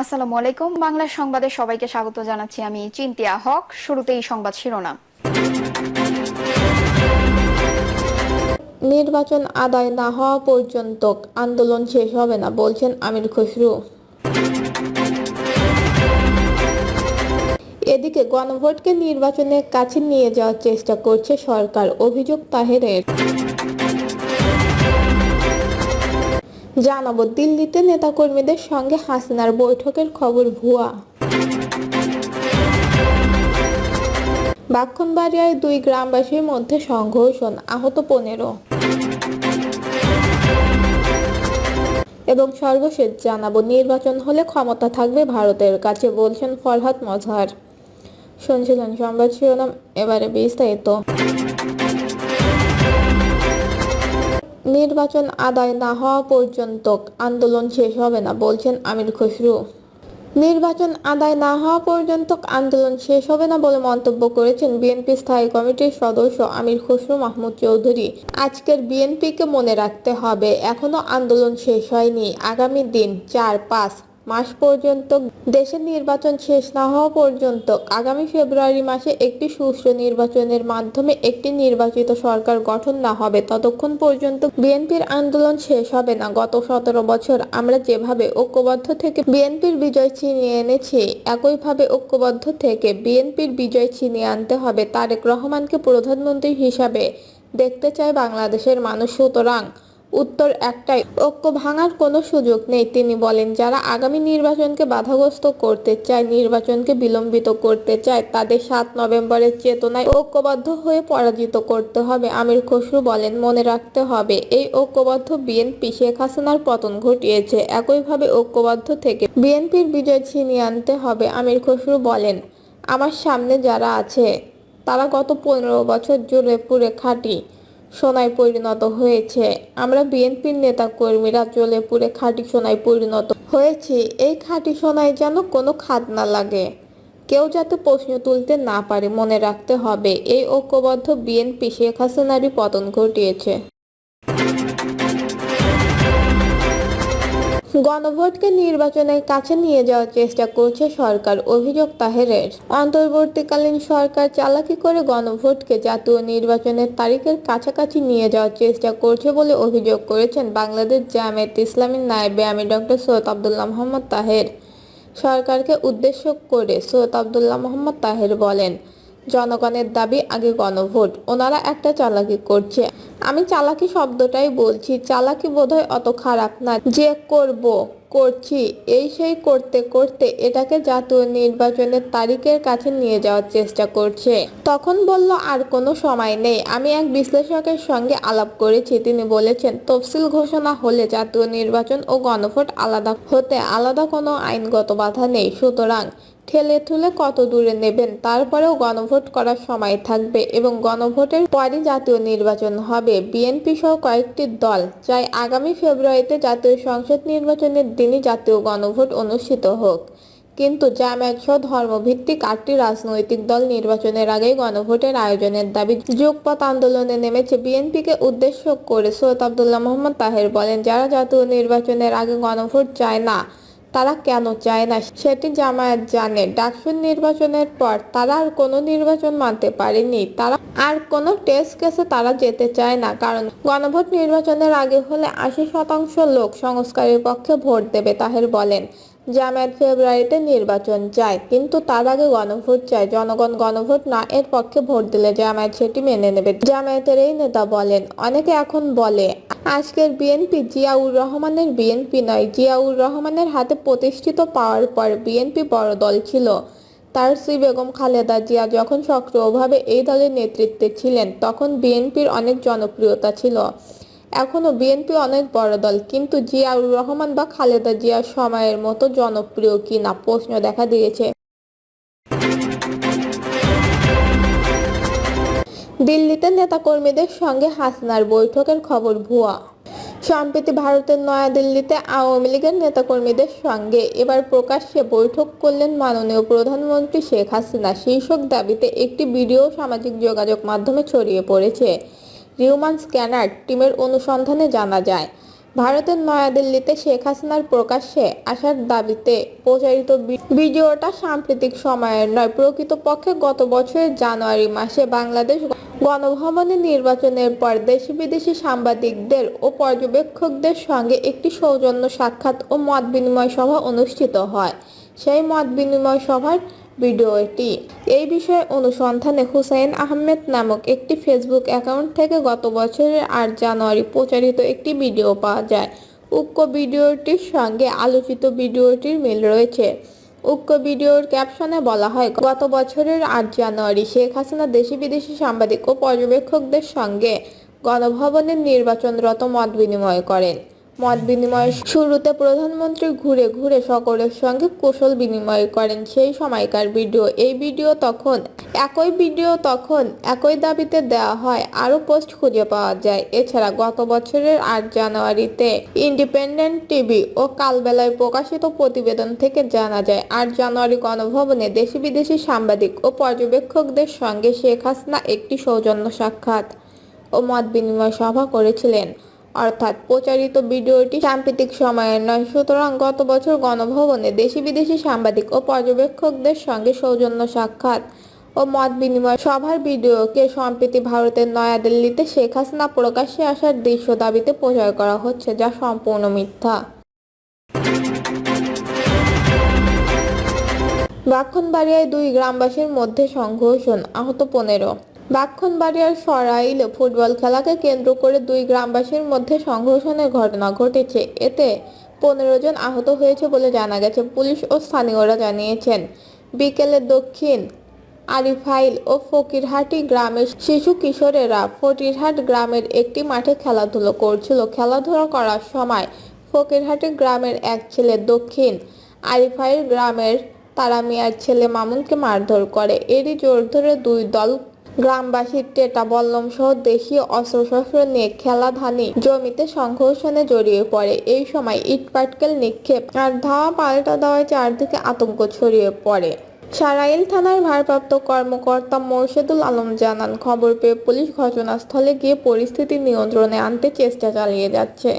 আসসালামু আলাইকুম। বাংলা সংবাদে সবাইকে স্বাগত জানাচ্ছি আমি চিন্তিয়া হক। শুরুতেই সংবাদ শিরোনাম। নির্বাচন আদায় না হওয়া পর্যন্ত আন্দোলন শেষ হবে না, বলছেন আমির খসরু। এদিকে গণভোটকে নির্বাচনের কাছে নিয়ে যাওয়ার চেষ্টা করছে সরকার, অভিযোগ তাহেরের। জানাব, দিল্লিতে নেতাকর্মীদের সঙ্গে হাসিনার বৈঠকের খবর ভুয়া। ব্রাহ্মণবাড়িয়ায় দুই গ্রামবাসীর মধ্যে সংঘর্ষণ, আহত পনেরো। এবং সর্বশেষ জানাব, নির্বাচন হলে ক্ষমতা থাকবে ভারতের, কাছে বলছেন ফরহাদ মজহার। শুনছিলেন সংবাদ শিরোনাম, এবারে বিস্তারিত। নির্বাচন আদায় না হওয়া পর্যন্ত আন্দোলন শেষ হবে না, বলছেন আমির খসরু। নির্বাচন আদায় না হওয়া পর্যন্ত আন্দোলন শেষ হবে না বলে মন্তব্য করেছেন বিএনপি স্থায়ী কমিটির সদস্য আমির খসরু মাহমুদ চৌধুরী। আজকের বিএনপিকে মনে রাখতে হবে, এখনও আন্দোলন শেষ হয়নি। আগামী দিন চার পাঁচ মাস পর্যন্ত দেশের নির্বাচন শেষ না হওয়া পর্যন্ত আগামী ফেব্রুয়ারি মাসে একটি সুষ্ঠু নির্বাচনের মাধ্যমে একটি নির্বাচিত সরকার গঠন না হবে। ততক্ষণ পর্যন্ত বিএনপির আন্দোলন শেষ হবে না। গত সতেরো বছর আমরা যেভাবে ঐক্যবদ্ধ থেকে বিএনপির বিজয় ছিনিয়ে এনেছি, একইভাবে ঐক্যবদ্ধ থেকে বিএনপির বিজয় ছিনিয়ে আনতে হবে। তারেক রহমানকে প্রধানমন্ত্রী হিসাবে দেখতে চায় বাংলাদেশের মানুষ। সুতরাং উত্তর একটাই, ঐক্য ভাঙার কোনো সুযোগ নেই, তিনি বলেন, যারা আগামী নির্বাচনকে বাধাগ্রস্ত করতে চায়, নির্বাচনকে বিলম্বিত করতে চায়, তাদের সাত নভেম্বরের চেতনায় ঐক্যবদ্ধ হয়ে পরাজিত করতে হবে, আমির খসরু বলেন, মনে রাখতে হবে, এই ঐক্যবদ্ধ বিএনপি শেখ হাসিনার পতন ঘটিয়েছে, একইভাবে ঐক্যবদ্ধ থেকে বিএনপির বিজয় ছিনিয়ে আনতে হবে, আমির খসরু বলেন, আমার সামনে যারা আছে, তারা গত পনেরো বছর জুড়ে পুরে খাঁটি। সোনায় পরিণত হয়েছে। আমরা বিএনপির নেতা কর্মীরা জ্বলে পুড়ে খাঁটি সোনায় পরিণত হয়েছি। এই খাঁটি সোনায় যেন কোনো খাদ না লাগে। কেউ যাতে প্রশ্ন তুলতে না পারে, মনে রাখতে হবে। এই ঐক্যবদ্ধ বিএনপি শেখ হাসিনারই পতন ঘটিয়েছে। গণভোটকে নির্বাচনের কাছে নিয়ে যাওয়ার চেষ্টা করছে সরকার, অভিযোগ তাহেরের। অন্তর্বর্তীকালীন সরকার চালাকি করে গণভোটকে জাতীয় নির্বাচনের তারিখের কাছাকাছি নিয়ে যাওয়ার চেষ্টা করছে বলে অভিযোগ করেছেন বাংলাদেশ জামায়াত ইসলামীর নায়েবে আমি ডক্টর সৈয়দ আবদুল্লাহ মোহাম্মদ তাহের। সরকারকে উদ্দেশ্য করে সৈয়দ আবদুল্লাহ মোহাম্মদ তাহের বলেন জনগণের দাবি আগে গণভোট। ওনারা একটা চালাকি করছে। আমি চালাকি শব্দটাই বলছি। চালাকি বোধহয় অত খারাপ না। যে করব, করছি। এই সেই করতে করতে এটাকে জাতীয় নির্বাচনের তারিখের কাছে নিয়ে যাওয়ার চেষ্টা করছে। তখন বলল, আর কোনো সময় নেই। আমি এক বিশ্লেষকের সঙ্গে আলাপ করেছি। তিনি বলেছেন, তফসিল ঘোষণা হলে জাতীয় নির্বাচন ও গণভোট আলাদা হতে আলাদা কোনো আইনগত বাধা নেই। সুতরাং ঠেলে ঠুলে কত দূরে নেবেন, তারপরেও গণভোট করার সময় থাকবে এবং গণভোটের পরই জাতীয় নির্বাচন হবে। বিএনপি সহ কয়েকটি দল চাই আগামী ফেব্রুয়ারিতে জাতীয় সংসদ নির্বাচনের দিনই জাতীয় গণভোট অনুষ্ঠিত হোক। কিন্তু জামায়াত সহ ধর্মভিত্তিক আটটি রাজনৈতিক দল নির্বাচনের আগেই গণভোটের আয়োজনের দাবি যুগপথ আন্দোলনে নেমেছে। বিএনপিকে উদ্দেশ্য করে সৈয়দ আবদুল্লাহ মোহাম্মদ তাহের বলেন, যারা জাতীয় নির্বাচনের আগে গণভোট চায় না তারা কেন চায় না সেটি জামায়াত জানে। ডাকসুর নির্বাচনের পর তারা আর কোনো নির্বাচন মানতে পারেনি। তারা আর কোনো টেস্ট কেসে তারা যেতে চায় না। কারণ গণভোট নির্বাচনের আগে হলে আশি শতাংশ লোক সংস্কারের পক্ষে ভোট দেবে, তাহের বলেন। জামায়াত ফেব্রুয়ারিতে নির্বাচন চায়, কিন্তু তার আগে গণভোট চায়। জনগণ গণভোট না, এর পক্ষে ভোট দিলে জামায়াত সেটি মেনে নেবে। জামায়াতের এই নেতা বলেন, অনেকে এখন বলে, আজকের বিএনপি জিয়াউর রহমানের বিএনপি নয়, জিয়াউর রহমানের হাতে প্রতিষ্ঠিত পাওয়ার পর বিএনপি বড় দল ছিল। তার শ্রী বেগম খালেদা জিয়া যখন সক্রিয়ভাবে এই দলের নেতৃত্বে ছিলেন, তখন বিএনপির অনেক জনপ্রিয়তা ছিল। এখনও বিএনপি অনেক বড় দল, কিন্তু জিয়াউর রহমান বা খালেদা জিয়ার সময়ের মতো জনপ্রিয় কিনা প্রশ্ন দেখা দিয়েছে। দিল্লিতে নেতাকর্মীদের সঙ্গে হাসিনার বৈঠকের খবর ভুয়া। সম্প্রতি ভারতের নয়াদিল্লিতে আওয়ামী লীগের নেতাকর্মীদের সঙ্গে এবার প্রকাশ্যে বৈঠক করলেন মাননীয় প্রধানমন্ত্রী শেখ হাসিনা। শীর্ষক দাবিতে একটি ভিডিও সামাজিক যোগাযোগ মাধ্যমে ছড়িয়ে পড়েছে। রিউমান স্ক্যানার টিমের অনুসন্ধানে জানা যায়, ভারতের নয়াদিল্লিতে শেখ হাসিনার প্রকাশ্যে আসার দাবিতে প্রচারিত ভিডিওটা সাম্প্রতিক সময়ের নয়। প্রকৃতপক্ষে গত বছরের জানুয়ারি মাসে বাংলাদেশ গণভবনে নির্বাচনের পর দেশি বিদেশি সাংবাদিকদের ও পর্যবেক্ষকদের সঙ্গে একটি সৌজন্য সাক্ষাৎ ও মত বিনিময় সভা অনুষ্ঠিত হয়। সেই মত বিনিময় সভার ভিডিওটি। এই বিষয়ে অনুসন্ধানে হুসাইন আহমেদ নামক একটি ফেসবুক অ্যাকাউন্ট থেকে গত বছরের আট জানুয়ারি প্রচারিত একটি ভিডিও পাওয়া যায়। উক্ত ভিডিওটির সঙ্গে আলোচিত ভিডিওটির মিল রয়েছে। উক্ত ভিডিওর ক্যাপশনে বলা হয়, গত বছরের আট জানুয়ারি শেখ হাসিনা দেশি বিদেশি সাংবাদিক ও পর্যবেক্ষকদের সঙ্গে গণভবনের নির্বাচনরত মত বিনিময় করেন। মত বিনিময়ের শুরুতে প্রধানমন্ত্রী ঘুরে ঘুরে সকলের সঙ্গে কৌশল বিনিময় করেন সেই সময়কার ভিডিও। এই ভিডিও তখন, একই ভিডিও তখন একই দাবিতে দেওয়া হয়, আরও পোস্ট খুঁজে পাওয়া যায়। এছাড়া গত বছরের আট জানুয়ারিতে ইন্ডিপেন্ডেন্ট টিভি ও কালবেলায় প্রকাশিত প্রতিবেদন থেকে জানা যায়, আট জানুয়ারি গণভবনে দেশি বিদেশি সাংবাদিক ও পর্যবেক্ষকদের সঙ্গে শেখ হাসিনা একটি সৌজন্য সাক্ষাৎ ও মত বিনিময় সভা করেছিলেন। অর্থাৎ প্রচারিত ভিডিওটি সাম্প্রতিক সময়ের নয়, সুতরাং গত বছর গণভবনে দেশি বিদেশি সাংবাদিক ও পর্যবেক্ষকদের সঙ্গে সৌজন্য সাক্ষাৎ ও মত বিনিময় সভার ভিডিওকে সম্প্রতি ভারতের নয়াদিল্লিতে শেখ হাসিনা প্রকাশ্যে আসার দৃশ্য দাবিতে প্রচার করা হচ্ছে, যা সম্পূর্ণ মিথ্যা। ব্রাহ্মণবাড়িয়ায় দুই গ্রামবাসীর মধ্যে সংঘর্ষণ, আহত পনেরো। ব্রাহ্মণবাড়িয়ার সরাইলে ফুটবল খেলাকে কেন্দ্র করে দুই গ্রামবাসীর মধ্যে সংঘর্ষণের ঘটনা ঘটেছে। এতে পনেরো জন আহত হয়েছে বলে জানা গেছে। পুলিশ ও স্থানীয়রা জানিয়েছেন, বিকেলে দক্ষিণ আরিফাইল ও ফকিরহাটি গ্রামের শিশু কিশোরেরা ফকিরহাট গ্রামের একটি মাঠে খেলাধুলো করছিল। খেলাধুলা করার সময় ফকিরহাটি গ্রামের এক ছেলে দক্ষিণ আরিফাইল গ্রামের তারা মিয়ার ছেলে মামুনকে মারধর করে। এরই জোর ধরে দুই দল গ্রামবাসীর টেটা বল্লম সহ দেশীয় অস্ত্রশস্ত্র নিয়ে খেলাধানি জমিতে সংঘর্ষণে জড়িয়ে পড়ে। এই সময় ইট পাটকেল নিক্ষেপ আর ধাওয়া পাল্টা দেওয়ায় চারদিকে আতঙ্ক ছড়িয়ে পড়ে। সারাইল থানার ভারপ্রাপ্ত কর্মকর্তা মোর্শেদুল আলম জানান, খবর পেয়ে পুলিশ ঘটনাস্থলে গিয়ে পরিস্থিতি নিয়ন্ত্রণে আনতে চেষ্টা চালিয়ে যাচ্ছে।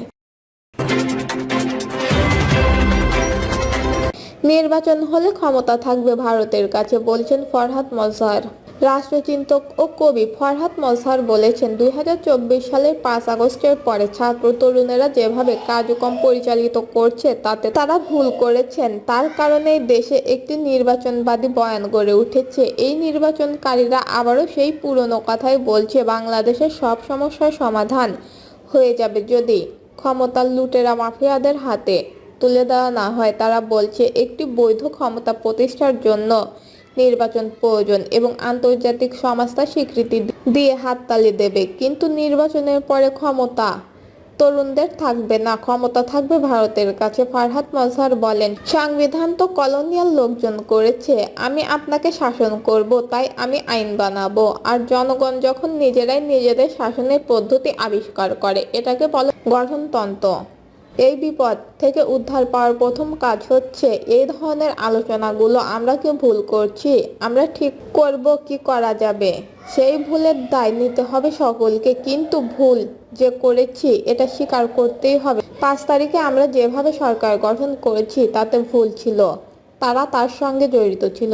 নির্বাচন হলে ক্ষমতা থাকবে ভারতের কাছে, বলছেন ফরহাদ মজহার রাষ্ট্রচিন্তক ও কবি ফরহাদ মজহার বলেছেন দু হাজার চব্বিশ সালের পাঁচ আগস্টের পরে ছাত্র তরুণেরা যেভাবে কার্যক্রম পরিচালিত করছে, তাতে তারা ভুল করেছেন। তার কারণে দেশে একটি নির্বাচনবাদী বয়ান গড়ে উঠেছে। এই নির্বাচনকারীরা আবারও সেই পুরনো কথাই বলছে, বাংলাদেশের সব সমস্যার সমাধান হয়ে যাবে যদি ক্ষমতার লুটেরা মাফিয়াদের হাতে তুলে দেওয়া না হয়। তারা বলছে, একটি বৈধ ক্ষমতা প্রতিষ্ঠার জন্য নির্বাচন প্রয়োজন এবং আন্তর্জাতিক সমাজ তা স্বীকৃতি দিয়ে হাততালি দেবে। কিন্তু নির্বাচনের পরে ক্ষমতা তরুণদের থাকবে না। ক্ষমতা থাকবে ভারতের কাছে। ফারহাদ মজহার বলেন, সংবিধান তো কলোনিয়াল লোকজন করেছে। আমি আপনাকে শাসন করব, তাই আমি আইন বানাবো। আর জনগণ যখন নিজেরাই নিজেদের শাসনের পদ্ধতি আবিষ্কার করে, এটাকে বলে গঠনতন্ত্র। এই বিপদ থেকে উদ্ধার পাওয়ার প্রথম কাজ হচ্ছে এই ধরনের আলোচনাগুলো আমরা কি ভুল করছি। আমরা ঠিক করব কি করা যাবে? সেই ভুলের দায় নিতে হবে সকলকে, কিন্তু ভুল যে করেছি এটা স্বীকার করতেই হবে। পাঁচ তারিখে আমরা যেভাবে সরকার গঠন করেছি তাতে ভুল ছিল। তারা তার সঙ্গে জড়িত ছিল।